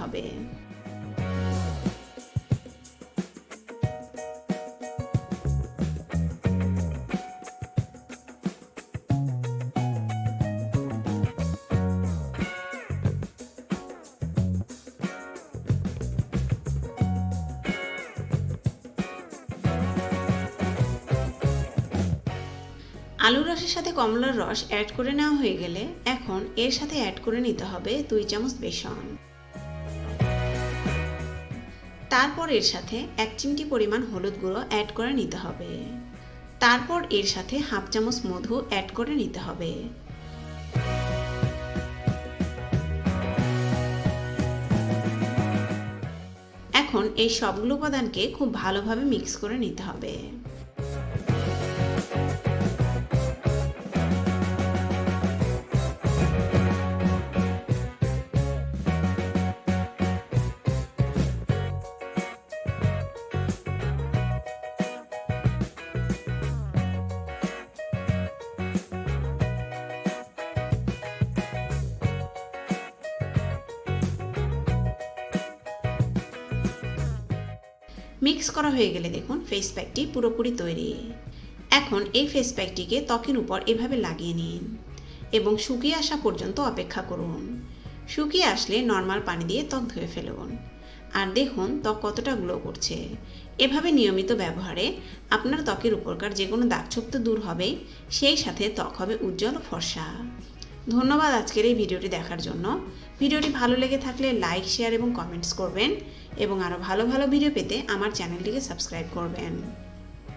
হবে। আলুর রসের সাথে কমলার রস অ্যাড করে নেওয়া হয়ে গেলে এখন এর সাথে অ্যাড করে নিতে হবে দুই চামচ বেসন। তারপর এর সাথে এক চিমটি পরিমাণ হলুদ গুঁড়ো অ্যাড করে নিতে হবে। তারপর এর সাথে হাফ চামচ মধু অ্যাড করে নিতে হবে। এখন এই সবগুলো উপাদানকে খুব ভালোভাবে মিক্স করে নিতে হবে। মিক্স করা হয়ে গেলে দেখুন ফেস প্যাকটি পুরোপুরি তৈরি। এখন এই ফেস প্যাকটিকে ত্বকের উপর এভাবে লাগিয়ে নিন এবং শুকিয়ে আসা পর্যন্ত অপেক্ষা করুন। শুকিয়ে আসলে নর্মাল পানি দিয়ে ত্বক ধুয়ে ফেলুন। আর দেখুন ত্বক কতটা গ্লো করছে। এভাবে নিয়মিত ব্যবহারে আপনার ত্বকের উপরকার যে কোনো দাগছোপ তো দূর হবে, সেই সাথে ত্বক হবে উজ্জ্বল ফর্সা। ধন্যবাদ আজকের এই ভিডিওটি দেখার জন্য। ভিডিওটি ভালো লেগে থাকলে লাইক, শেয়ার এবং কমেন্টস করবেন এবং আরও ভালো ভালো ভিডিও পেতে আমার চ্যানেলটিকে সাবস্ক্রাইব করবেন।